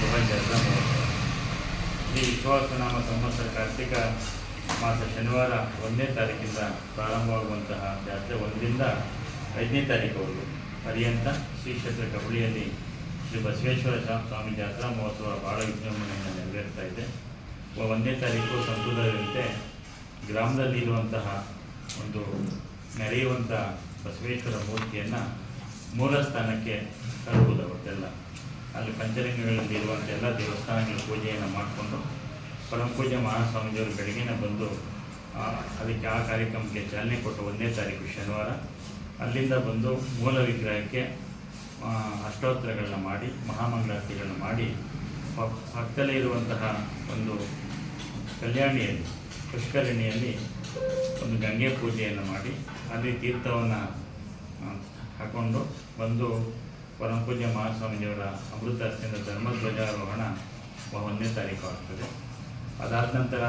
ಗೃಹ ಜಾತ್ರಾ ಮಹೋತ್ಸವ ಶ್ರೀ ವಿಶ್ವಾಸನಾಮ ಸಂವತ್ಸರ ಕಾರ್ತಿಕ ಮಾಸ ಶನಿವಾರ ಒಂದನೇ ತಾರೀಕಿಂದ ಪ್ರಾರಂಭವಾಗುವಂತಹ ಜಾತ್ರೆ ಒಂದರಿಂದ ಐದನೇ ತಾರೀಕುವರೆಗೂ. ಪರ್ಯಂತ ಶ್ರೀ ಕ್ಷೇತ್ರ ಕಬಳಿಯಲ್ಲಿ ಶ್ರೀ ಬಸವೇಶ್ವರ ಸ್ವಾ- ಸ್ವಾಮಿ ಜಾತ್ರಾ ಮಹೋತ್ಸವ ಭಾಳ ವಿಜೃಂಭಣೆಯಿಂದ ನೆರವೇರ್ತಾ ಇದೆ. ಒಂದನೇ ತಾರೀಕು ಸಂತುಲದಂತೆ ಗ್ರಾಮದಲ್ಲಿರುವಂತಹ ಒಂದು ನೆರೆಯುವಂಥ ಬಸವೇಶ್ವರ ಮೂರ್ತಿಯನ್ನು ಮೂಲ ಸ್ಥಾನಕ್ಕೆ ತರುವುದು ಅವತ್ತೆಲ್ಲ. ಅಲ್ಲಿ ಪಂಚಲಿಂಗಗಳಲ್ಲಿ ಇರುವಂಥ ಎಲ್ಲ ದೇವಸ್ಥಾನಗಳ ಪೂಜೆಯನ್ನು ಮಾಡಿಕೊಂಡು ಪರಮಪೂಜ್ಯ ಮಹಾಸ್ವಾಮೀಜಿಯವರು ಬೆಳಗಿನ ಬಂದು ಅದಕ್ಕೆ ಆ ಕಾರ್ಯಕ್ರಮಕ್ಕೆ ಚಾಲನೆ ಕೊಟ್ಟು ಒಂದನೇ ತಾರೀಕು ಶನಿವಾರ. ಅಲ್ಲಿಂದ ಬಂದು ಮೂಲ ವಿಗ್ರಹಕ್ಕೆ ಅಷ್ಟೋತ್ತರಗಳನ್ನ ಮಾಡಿ, ಮಹಾಮಂಗಳಾರತಿಗಳನ್ನ ಮಾಡಿ ಪಕ್ಕದಲ್ಲೇ ಇರುವಂತಹ ಒಂದು ಕಲ್ಯಾಣಿಯಲ್ಲಿ, ಪುಷ್ಕರಣಿಯಲ್ಲಿ ಒಂದು ಗಂಗೆ ಪೂಜೆಯನ್ನು ಮಾಡಿ, ಅಲ್ಲಿ ತೀರ್ಥವನ್ನು ಹಾಕೊಂಡು ಬಂದು ಪರಮಪೂಜ್ಯ ಅಮೃತ ಅಮೃತಾಸ್ತಿಯಿಂದ ಧರ್ಮಧ್ವಜಾರೋಹಣ ಒಂದನೇ ತಾರೀಕು ಆಗ್ತದೆ. ಅದಾದ ನಂತರ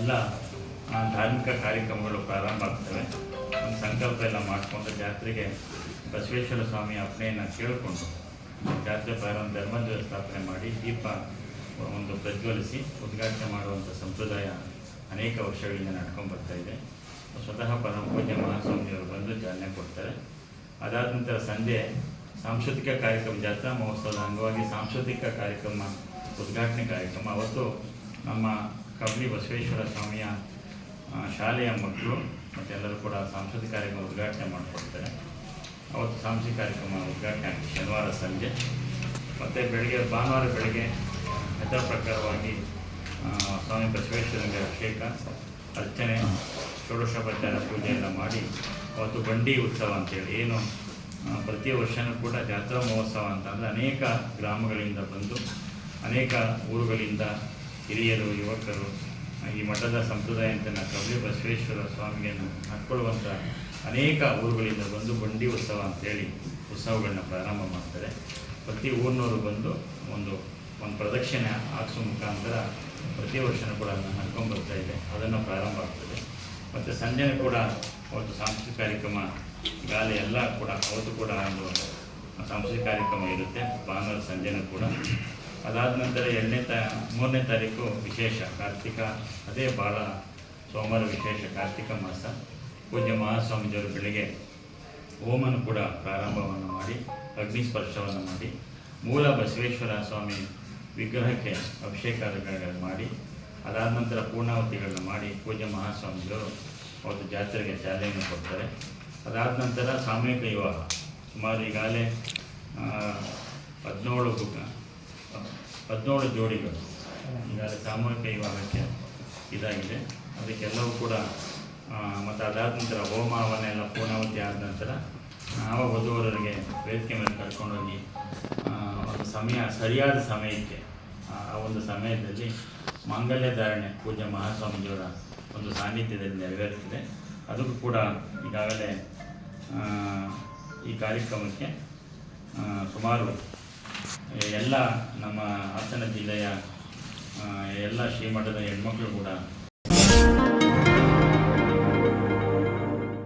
ಎಲ್ಲ ಧಾರ್ಮಿಕ ಕಾರ್ಯಕ್ರಮಗಳು ಪ್ರಾರಂಭ ಆಗ್ತವೆ. ಒಂದು ಸಂಕಲ್ಪ ಎಲ್ಲ ಮಾಡಿಕೊಂಡು ಜಾತ್ರೆಗೆ ಬಸವೇಶ್ವರ ಸ್ವಾಮಿ ಅಪ್ಪನೆಯನ್ನು ಕೇಳಿಕೊಂಡು ಜಾತ್ರೆ ಪ್ರಾರಂಭ ಧರ್ಮಧ್ವಜ ಸ್ಥಾಪನೆ ಮಾಡಿ ದೀಪ ಒಂದು ಪ್ರಜ್ವಲಿಸಿ ಉದ್ಘಾಟನೆ ಮಾಡುವಂಥ ಸಂಪ್ರದಾಯ ಅನೇಕ ವರ್ಷಗಳಿಂದ ನಡ್ಕೊಂಡು ಬರ್ತಾ ಇದೆ. ಸ್ವತಃ ಪರಮಪೂಜ್ಯ ಮಹಾಸ್ವಾಮಿಯವರು ಬಂದು ಚಾಲನೆ ಕೊಡ್ತಾರೆ. ಅದಾದ ನಂತರ ಸಂಜೆ ಸಾಂಸ್ಕೃತಿಕ ಕಾರ್ಯಕ್ರಮ, ಜಾತ್ರಾ ಮಹೋತ್ಸವದ ಅಂಗವಾಗಿ ಸಾಂಸ್ಕೃತಿಕ ಕಾರ್ಯಕ್ರಮ, ಉದ್ಘಾಟನೆ ಕಾರ್ಯಕ್ರಮ. ಅವತ್ತು ನಮ್ಮ ಕಬ್ಬಿ ಬಸವೇಶ್ವರ ಸ್ವಾಮಿಯ ಶಾಲೆಯ ಮಕ್ಕಳು ಮತ್ತು ಎಲ್ಲರೂ ಕೂಡ ಸಾಂಸ್ಕೃತಿಕ ಕಾರ್ಯಕ್ರಮ ಉದ್ಘಾಟನೆ ಮಾಡಿಕೊಡ್ತಾರೆ. ಅವತ್ತು ಸಾಂಸ್ಕೃತಿಕ ಕಾರ್ಯಕ್ರಮ ಉದ್ಘಾಟನೆ ಆಗ್ತದೆ ಶನಿವಾರ ಸಂಜೆ. ಮತ್ತು ಬೆಳಗ್ಗೆ, ಭಾನುವಾರ ಬೆಳಗ್ಗೆ ಯಥಾ ಪ್ರಕಾರವಾಗಿ ಸ್ವಾಮಿ ಬಸವೇಶ್ವರನಿಗೆ ಅಭಿಷೇಕ, ಅರ್ಚನೆ ಷೋಡಶೋಪಚಾರ ಪೂಜೆ ಎಲ್ಲ ಮಾಡಿ ಅವತ್ತು ಬಂಡಿ ಉತ್ಸವ ಅಂತೇಳಿ, ಏನು ಪ್ರತಿ ವರ್ಷವೂ ಕೂಡ ಜಾತ್ರಾ ಮಹೋತ್ಸವ ಅಂತಂದರೆ ಅನೇಕ ಗ್ರಾಮಗಳಿಂದ ಬಂದು, ಅನೇಕ ಊರುಗಳಿಂದ ಹಿರಿಯರು, ಯುವಕರು ಈ ಮಠದ ಸಂಪ್ರದಾಯ ಅಂತ ಕವಿ ಬಸವೇಶ್ವರ ಸ್ವಾಮಿಯನ್ನು ಹಾಕ್ಕೊಳ್ಳುವಂಥ ಅನೇಕ ಊರುಗಳಿಂದ ಬಂದು ಬಂಡಿ ಉತ್ಸವ ಅಂತೇಳಿ ಉತ್ಸವಗಳನ್ನ ಪ್ರಾರಂಭ ಮಾಡ್ತಾರೆ. ಪ್ರತಿ ಊರಿನವರು ಬಂದು ಒಂದು ಒಂದು ಪ್ರದಕ್ಷಿಣೆ ಹಾಕ್ಸೋ ಮುಖಾಂತರ ಪ್ರತಿ ವರ್ಷನೂ ಕೂಡ ಅದನ್ನು ಇದೆ. ಅದನ್ನು ಪ್ರಾರಂಭ ಆಗ್ತದೆ. ಮತ್ತು ಸಂಜೆನೂ ಕೂಡ ಅವತ್ತು ಸಾಂಸ್ಕೃತಿಕ ಕಾರ್ಯಕ್ರಮ ಗಾಲಿ ಎಲ್ಲ ಕೂಡ ಅವತ್ತು ಕೂಡ ಒಂದು ಸಾಂಸ್ಕೃತಿಕ ಕಾರ್ಯಕ್ರಮ ಇರುತ್ತೆ, ಭಾನುವಾರ ಸಂಜೆನೂ ಕೂಡ. ಅದಾದ ನಂತರ ಎರಡನೇ ತಾ, ಮೂರನೇ ತಾರೀಕು ವಿಶೇಷ, ಕಾರ್ತಿಕ, ಅದೇ ಭಾಳ ಸೋಮವಾರ ವಿಶೇಷ ಕಾರ್ತಿಕ ಮಾಸ. ಪೂಜ್ಯ ಮಹಾಸ್ವಾಮೀಜಿಯವರು ಬೆಳಗ್ಗೆ ಓಮನ ಕೂಡ ಪ್ರಾರಂಭವನ್ನು ಮಾಡಿ, ಅಗ್ನಿ ಸ್ಪರ್ಶವನ್ನು ಮಾಡಿ, ಮೂಲ ಬಸವೇಶ್ವರ ಸ್ವಾಮಿ ವಿಗ್ರಹಕ್ಕೆ ಅಭಿಷೇಕ ಮಾಡಿ ಅದಾದ ನಂತರ ಪೂರ್ಣಾವತಿಗಳನ್ನ ಮಾಡಿ ಪೂಜ್ಯ ಮಹಾಸ್ವಾಮಿಗಳು ಅವತ್ತು ಜಾತ್ರೆಗೆ ಚಾಲನೆಯನ್ನು ಕೊಡ್ತಾರೆ. ಅದಾದ ನಂತರ ಸಾಮೂಹಿಕ ವಿವಾಹ. ಸುಮಾರು ಈಗಾಗಲೇ ಹದಿನೇಳು ಹದಿನೇಳು ಜೋಡಿಗಳು ಈಗಾಗಲೇ ಸಾಮೂಹಿಕ ವಿವಾಹಕ್ಕೆ ಇದಾಗಿದೆ. ಅದಕ್ಕೆಲ್ಲವೂ ಕೂಡ ಮತ್ತು ಅದಾದ ನಂತರ ಹೋಮ ಎಲ್ಲ ಪೂರ್ಣಾವತಿ ಆದ ನಂತರ, ನಾವು ವಧುವರರಿಗೆ ವೇದಿಕೆ ಮೇಲೆ ಕರ್ಕೊಂಡೋಗಿ ಒಂದು ಸಮಯ, ಸರಿಯಾದ ಸಮಯಕ್ಕೆ ಆ ಒಂದು ಸಮಯದಲ್ಲಿ ಮಾಂಗಲ್ಯ ಧಾರಣೆ, ಪೂಜ್ಯ ಮಹಾಸ್ವಾಮೀಜಿಯವರ ಒಂದು ಸಾನ್ನಿಧ್ಯದಲ್ಲಿ ನೆರವೇರುತ್ತಿದೆ. ಅದಕ್ಕೂ ಕೂಡ ಈಗಾಗಲೇ ಈ ಕಾರ್ಯಕ್ರಮಕ್ಕೆ ಸುಮಾರು ಎಲ್ಲ ನಮ್ಮ ಹಾಸನ ಜಿಲ್ಲೆಯ ಎಲ್ಲ ಶ್ರೀಮಠದ ಹೆಣ್ಮಕ್ಳು ಕೂಡ